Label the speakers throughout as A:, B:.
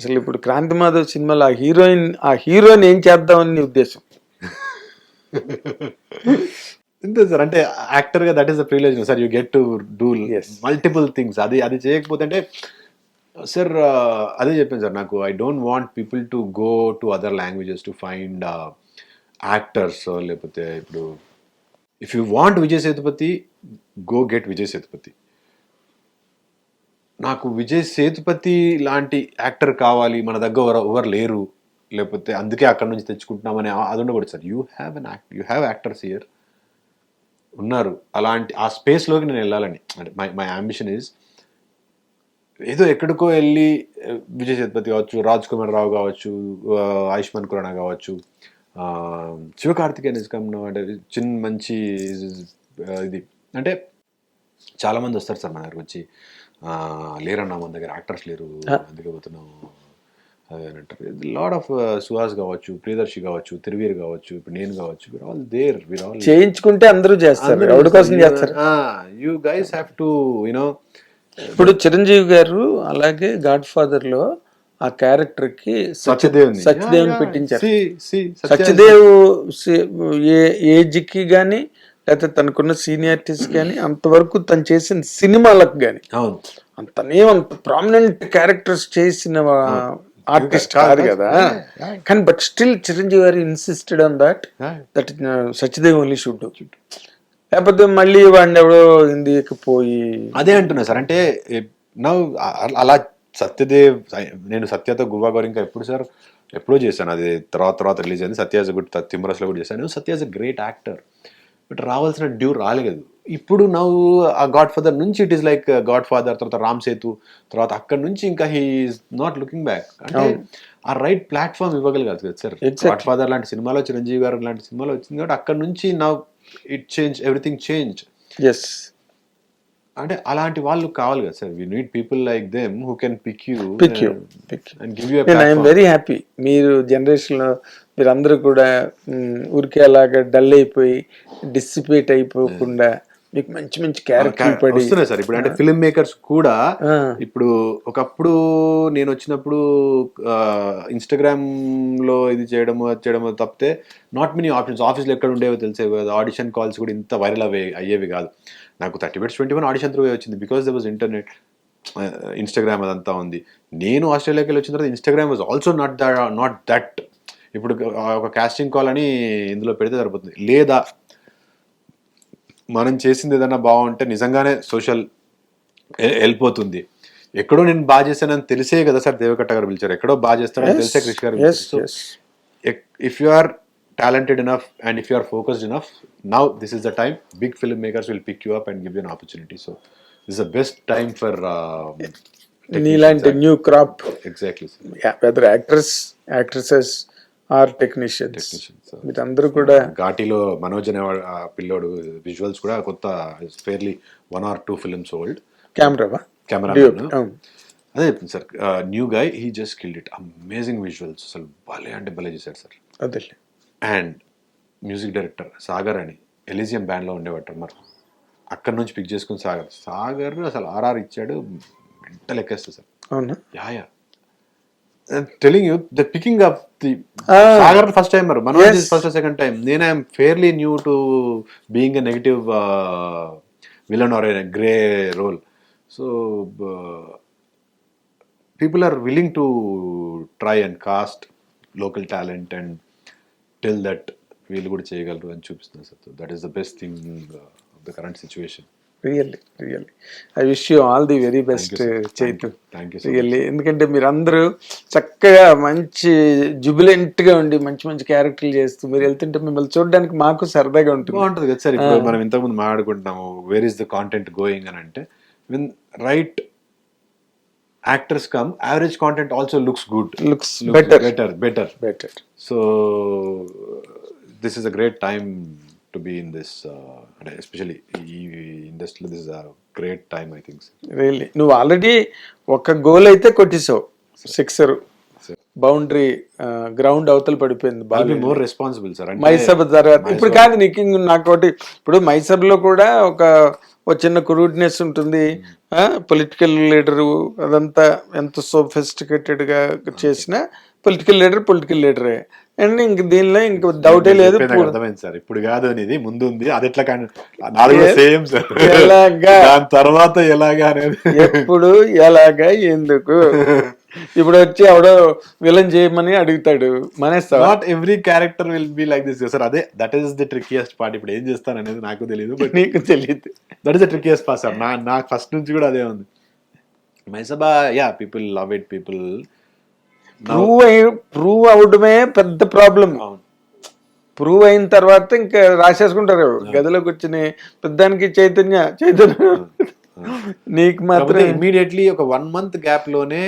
A: అసలు ఇప్పుడు క్రాంతి మాధవ్ సినిమాలో ఆ హీరోయిన్ ఆ హీరోయిన్ ఏం చేద్దామని నీ ఉద్దేశం?
B: అంతే సార్ అంటే యాక్టర్గా that is the privilege sir. You get to do. Multiple things అది అది చేయకపోతే అంటే సార్ అదే చెప్పాను సార్ నాకు I don't want people to go to other languages to find actors లేకపోతే ఇప్పుడు if you want Vijay Sethupathi go get Vijay Sethupathi నాకు విజయ్ సేతుపతి లాంటి యాక్టర్ కావాలి మన దగ్గర ఎవరు లేరు. లేకపోతే అందుకే అక్కడ నుంచి తెచ్చుకుంటున్నామని అది ఉండకూడదు sir. You have an act you have actors here ఉన్నారు. అలాంటి ఆ స్పేస్లోకి నేను వెళ్ళాలని. అంటే మై మై అంబిషన్ ఈజ్ ఏదో ఎక్కడికో వెళ్ళి విజయ్ సేతుపతి కావచ్చు రాజ్ కుమార్ రావు కావచ్చు ఆయుష్మాన్ ఖురానా కావచ్చు శివకార్తికేయన్ ఇస్ కమ్ అంటే చిన్న మంచి ఇది. అంటే చాలా మంది వస్తారు సార్ మన దగ్గరకు వచ్చి. లేరన్నా మన దగ్గర యాక్టర్స్ లేరు అందుకే పోతున్నాం అదేనంటారు లాడ్ ఆఫ్ సుహాస్ కావచ్చు ప్రియదర్శి కావచ్చు తిరువీర్ కావచ్చు ఇప్పుడు నేను కావచ్చు we're all there we're all
A: చేయించుకుంటే అందరూ చేస్తారు. ఎవరి కోసం చేస్తారు.
B: You guys have to you know
A: ఇప్పుడు చిరంజీవి గారు అలాగే గాడ్ ఫాదర్లో ఆ క్యారెక్టర్కి
B: సత్యదేవ్
A: సత్యదేవ్ని పెట్టించారు. సత్యదేవ్. ఏజ్కి గాని లేకపోతే తనకున్న సీనియారిటీస్ కానీ అంతవరకు తను చేసిన సినిమాలకు గాని
B: అవును.
A: అంతనే అంత ప్రామినెంట్ క్యారెక్టర్స్ చేసిన ఆర్టిస్ట్ కాదు కదా కానీ but still Chiranjeevi garu insisted on that that Satyadev only should లేకపోతే మళ్ళీ వాడిని ఎవడో హిందీకి పోయి
B: అదే అంటున్నా సార్. అంటే నా అలా సత్యదేవ్ నేను సత్యతో గువా గోర్ ఇంకా ఎప్పుడు సార్ ఎప్పుడో చేశాను. అది తర్వాత తర్వాత రిలీజ్ అయింది. సత్యాజ్ గుడ్ తిమ్మరస్లో కూడా చేశాను. Satya is a great actor. But రావాల్సిన డ్యూ రాలేదు. ఇప్పుడు నవ్వు ఆ గాడ్ ఫాదర్ నుంచి it is like God father తర్వాత రామ్ సేతు తర్వాత అక్కడ నుంచి ఇంకా he is not looking back అంటే ఆ రైట్ ప్లాట్ఫామ్ ఇవ్వగలిగారు కదా సార్. గాడ్ ఫాదర్ లాంటి సినిమాలో చిరంజీవి గారు లాంటి సినిమాలో వచ్చింది కాబట్టి అక్కడ నుంచి now it change everything
A: changes
B: అంటే అలాంటి వాళ్ళు కావాలి కదా sir. We need people like them who can pick you
A: pick you pick
B: and give you
A: I'm very happy మీరు జనరేషన్లో మీరందరూ కూడా ఊరికే అలాగా డల్ అయిపోయి డిసిపేట్ అయిపోకుండా మీకు మంచి మంచి క్యారెక్టర్ పడి
B: వస్తున్నాయి సార్. ఇప్పుడు అంటే ఫిల్మ్ మేకర్స్ కూడా ఇప్పుడు ఒకప్పుడు నేను వచ్చినప్పుడు ఇన్స్టాగ్రామ్లో ఇది చేయడము అది చేయడము తప్పితే నాట్ మెనీ ఆప్షన్స్ ఆఫీస్లో ఎక్కడ ఉండేవో తెలిసేవి కాదు. ఆడిషన్ కాల్స్ కూడా ఇంత వైరల్ అవే అయ్యేవి కాదు. నాకు thirty bits twenty one audition through వచ్చింది? Because the was internet Instagram అదంతా ఉంది. నేను ఆస్ట్రేలియాకి వెళ్ళి వచ్చిన తర్వాత Instagram was also not the not that ఇప్పుడు ఒక కాస్టింగ్ కాల్ అని ఇందులో పెడితే సరిపోతుంది. లేదా మనం చేసింది ఏదైనా బాగుంటే నిజంగానే సోషల్ వెళ్ళిపోతుంది ఎక్కడో నేను బాగా చేశానని తెలిసే కదా సార్ దేవకట్ట గారు పిలిచారు. ఎక్కడో బాగా చేస్తాడని తెలిసే Krishi garu. If you are talented enough and if you are focused enough now this is the time big film makers will pick you up and give you an opportunity so this the best time for
A: నీలాంటి new crop
B: exactly
A: whether actors actresses or technicians. మీరందరూ కూడా
B: ఘాటీలో మనోజ్ అనే పిల్లోడు visuals కూడా కొత్త fairly one or two films old camera
A: అవును.
B: అదే చెప్పింది sir new guy he just killed it amazing visuals అసలు భలే అంటే భలే చేశారు సార్.
A: అదే
B: అండ్ మ్యూజిక్ డైరెక్టర్ సాగర్ అని ఎలిజియం బ్యాండ్లో ఉండేవాడు మరి. అక్కడ నుంచి పిక్ చేసుకుని సాగర్. సాగర్ అసలు ఆర్ఆర్ ఇచ్చాడు ఎంత లెక్కేస్తుంది సార్.
A: అవునా?
B: Yeah yeah. Telling you the picking up the. Sagar first time మరి Manoj
A: Yes.
B: First second time నేను I'm fairly new to being a negative villain or a grey role so people are willing to try and cast local talent and tell that వీళ్ళు కూడా చేయగలరు అని చూపిస్తున్నారు sir that is the best thing of the current situation
A: really really I wish you all the very best Chaitu really ఎందుకంటే మీరందరూ చక్కగా మంచి jubilant గా ఉండి మంచి మంచి క్యారెక్టర్లు చేస్తూ మీరు వెళ్తుంటే మిమ్మల్ని చూడడానికి మాకు సరదాగా ఉంటుంది.
B: బాగుంటుంది కదా సార్? ఇప్పుడు మనం ఇంతకుముందు మాట్లాడుకుంటున్నాము where is the content going అని అంటే when right actors come average content also looks good
A: looks better
B: better better
A: better
B: so this is a great time to be in this అంటే ఎస్పెషలీ ఈ ఇండస్ట్రీలో this great time I think.
A: Really నువ్వు already ఒక goal అయితే కొట్టేసావు. Sixer boundary ground అవతల పడిపోయింది బాగా.
B: మోర్ రెస్పాన్సిబుల్ సార్
A: మైసబ్ తర్వాత ఇప్పుడు కాదు నీకు నాకు ఒకటి ఇప్పుడు మైసబ్లో కూడా ఒక చిన్న క్రూడ్నెస్ ఉంటుంది. పొలిటికల్ లీడరు అదంతా ఎంత sophisticated గా చేసిన పొలిటికల్ లీడర్ పొలిటికల్ లీడరే అండ్ ఇంక దీనిలో ఇంక డౌటే లేదు
B: అర్థమైంది సార్. ఇప్పుడు కాదు అనేది ముందు ఉంది అది ఎట్లా కూడా సేమ్ సార్.
A: ఎలాగా?
B: దాని తర్వాత ఎలాగా అనేది.
A: ఎప్పుడు ఎలాగా ఎందుకు? ఇప్పుడు వచ్చి ఎవడో విలన్ చేయమని అడుగుతాడు. మానేస్తావా?
B: Not every character will be like this sir అదే that is the trickiest part ఇప్పుడు ఏం చేస్తాను అనేది నాకు తెలియదు బట్
A: నీకు తెలియదు
B: that is the trickiest part sir నా నాకు ఫస్ట్ నుంచి కూడా అదే ఉంది. Mysaba yeah people love it people
A: prove అయి ప్రూవ్ అవడమే పెద్ద ప్రాబ్లం ప్రూవ్ అయిన తర్వాత ఇంకా రాసేసుకుంటారు. గదిలోకి వచ్చిన పెద్దానికి చైతన్య చైతన్య. నీకు మాత్రం
B: ఇమీడియట్లీ ఒక వన్ మంత్ గ్యాప్లోనే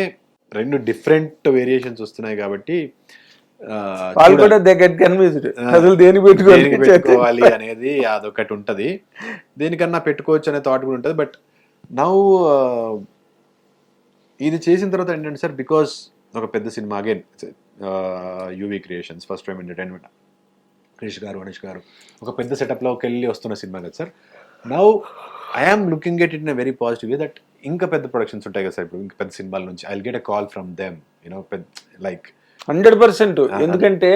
B: రెండు డిఫరెంట్ వేరియేషన్స్ వస్తున్నాయి కాబట్టి ఆ,
A: వాళ్ళు
B: చూడాలి.
A: కూడా దే గెట్ కన్విన్స్డ్. అసలు దేని పెట్టుకోవాలి?
B: అనేది అదొకటి ఉంటది. దేనికన్నా పెట్టుకోవచ్చు అనే థాట్ కూడా ఉంటుంది. బట్ నౌ ఇది చేసిన తర్వాత ఏంటంటే సార్ బికాస్ ఒక పెద్ద cinema again UV creations first time entertainment Krish garu Anish garu ఒక పెద్ద సెటప్లోకి వెళ్ళి వస్తున్న సినిమా కదా sir. Now I'm looking at it in very positive way that ఇంకా పెద్ద ప్రొడక్షన్స్ ఉంటాయి కదా సార్. ఇప్పుడు ఇంకా పెద్ద సినిమాల నుంచి I get a call from them you know పెద్ద లైక్
A: హండ్రెడ్ పర్సెంట్. ఎందుకంటే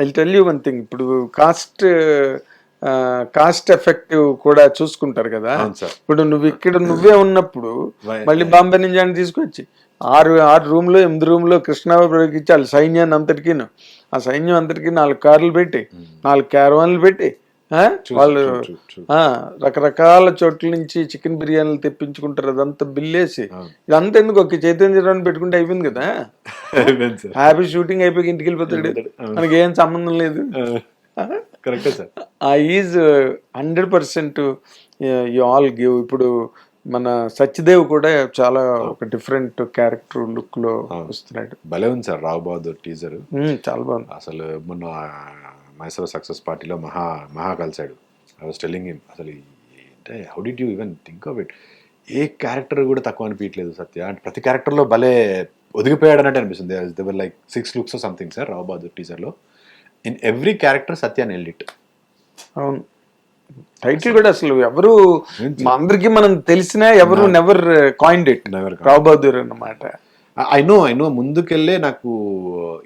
A: I tell you one thing ఇప్పుడు కాస్ట్ కాస్ట్ ఎఫెక్టివ్ కూడా చూసుకుంటారు కదా. ఇప్పుడు నువ్వు ఇక్కడ నువ్వే ఉన్నప్పుడు మళ్ళీ బాంబే నుంచి తీసుకొచ్చి. ఆరు ఆరు రూమ్లో ఎనిమిది రూమ్లో కృష్ణాబాబుకి ఇచ్చి వాళ్ళ సైన్యాన్ని అంతటికీను. ఆ సైన్యం అంతటికి నాలుగు కార్లు పెట్టి నాలుగు క్యారవాన్లు పెట్టి? వాళ్ళు రకరకాల చోట్ల నుంచి చికెన్ బిర్యానీలు తెప్పించుకుంటారు. అదంతా బిల్లేసి. ఇదంతా ఎందుకు? ఒక చైతన్య పెట్టుకుంటే అయిపోయింది కదా? హ్యాపీ షూటింగ్ అయిపోయి ఇంటికి వెళ్ళిపోతాడు. మనకి ఏం సంబంధం లేదు.
B: కరెక్టే సార్.
A: ఆ is hundred percent you all give. ఇప్పుడు మన సత్యదేవ్ కూడా చాలా ఒక డిఫరెంట్ క్యారెక్టర్ లుక్లో వస్తున్నాడు.
B: భలే ఉంది సార్ రావు బహదూర్ టీజర్
A: చాలా బాగుంది.
B: అసలు మొన్న మైసూర్ సక్సెస్ పార్టీలో మహా మహా కలిశాడు. ఐ వాస్ టెల్లింగ్ హిమ్ అసలు అంటే how did you even think of it A character కూడా తక్కువ అనిపించలేదు సత్య. అంటే ప్రతి క్యారెక్టర్లో భలే ఒదిగిపోయాడు అన్నట్టు అనిపిస్తుంది. There are like six looks something sir Rao Bahadur టీజర్లో in every character Satya nailed it
A: అవును. టైటిల్ కూడా అసలు ఎవరు అందరికి మనం తెలిసినా ఎవరు never coined it Rao Bahadur అన్నమాట.
B: ఐ నో ఐ నో ముందుకెళ్ళే నాకు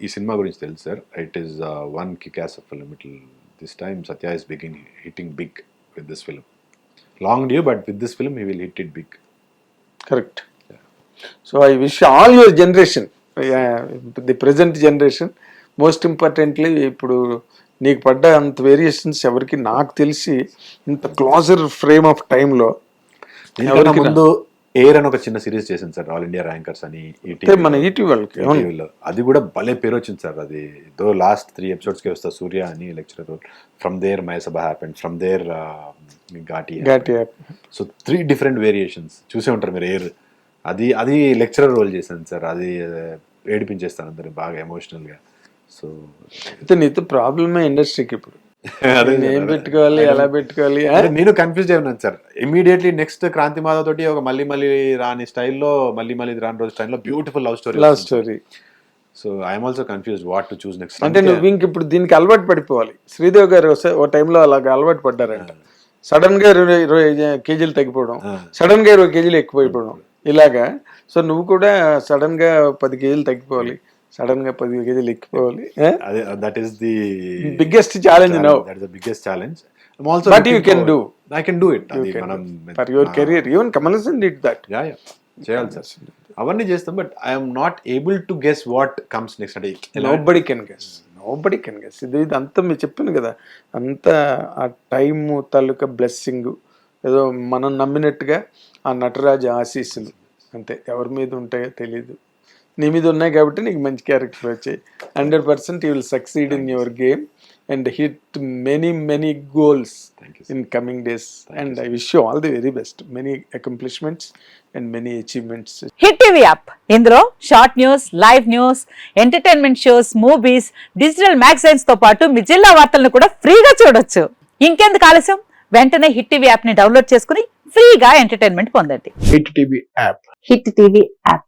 B: ఈ సినిమా గురించి తెలుసు సార్ ఇట్ ఈస్ వన్కి case of film it this time Satya is begin hitting big with this film long due but with this film he will hit it big
A: correct so I wish all your generation the present generation most importantly ఇప్పుడు నీకు పడ్డ అంత variations ఎవరికి నాకు తెలిసి ఇంత closure frame of టైంలో
B: ముందు ఎయిర్ అని ఒక చిన్న సిరీస్ చేసింది సార్ ఆల్ ఇండియా ర్యాంకర్స్ అని ఈ
A: మన ఈటీ వాళ్ళకి అవును.
B: టీవీలో అది కూడా భలే పేరు వచ్చింది సార్. అది దో లాస్ట్ త్రీ ఎపిసోడ్స్కి వస్తా సూర్య అని lecturer role from there Mayasabha happened from there Ghaati
A: Ghaati
B: so three different variations చూసే ఉంటారు మీరు ఎయిర్ అది అది లెక్చరర్ రోల్ చేశాను సార్. అది uh, ఏడిపించేస్తాను అందరు బాగా ఎమోషనల్గా సో
A: అయితే నీతో ప్రాబ్లమే ఇండస్ట్రీకి ఇప్పుడు. నేను ఏం పెట్టుకోవాలి ఎలా పెట్టుకోవాలి?
B: నేను కన్ఫ్యూజ్ అయినాను sir. Immediately next Kranthi Madhav తోటి ఒక మళ్ళీ మళ్ళీ రాని స్టైల్లో మళ్ళీ మళ్ళీ రాని రోజు స్టైల్లో beautiful love story
A: love story
B: so I'm also confuse what to choose next
A: అంటే నువ్వు ఇంక ఇప్పుడు దీనికి అలవాటు పడిపోవాలి. శ్రీదేవి గారు ఓ టైంలో అలాగ అలవాటు పడ్డారంట. సడన్గా ఇరవై కేజీలు తగ్గిపోవడం. సడన్గా ఇరవై కేజీలు ఎక్కువైపోవడం. ఇలాగా. సో నువ్వు కూడా సడన్గా పది కేజీలు తగ్గిపోవాలి. సడన్గా పది కేజీలు ఎక్కిపోవాలి.
B: అదే that is the
A: biggest challenge now
B: that is the biggest challenge also
A: But you can do.
B: I can do it అది మనం
A: for your career even Kamal Haasan did that
B: yeah yeah చేయాలి సార్. అవన్నీ చేస్తాం but I'm not able to guess what comes next అంటే
A: nobody can guess nobody can guess ఇది ఇది అంతా మీరు చెప్పాను కదా. అంతా ఆ టైము తాలూకా బ్లెస్సింగ్ ఏదో మనం నమ్మినట్టుగా ఆ నటరాజు ఆశీస్సులు. అంతే. ఎవరి మీద ఉంటాయో తెలియదు నీ మీద ఉన్నాయి కాబట్టి నీకు మంచి క్యారెక్టర్ వచ్చాయి. Hundred percent you will succeed in your game and hit many many goals in coming days and I wish you all the very best many accomplishments and many achievements
C: hit TV app ఇందులో short news live news entertainment shows movies digital మ్యాగజైన్స్తో పాటు మీ జిల్లా వార్తలను కూడా ఫ్రీగా చూడొచ్చు. ఇంకెందుకు ఆలస్యం? వెంటనే హిట్ టీవీ యాప్ని డౌన్లోడ్ చేసుకుని ఫ్రీగా ఎంటర్టైన్మెంట్ పొందండి.
D: Hit TV app
C: hit TV app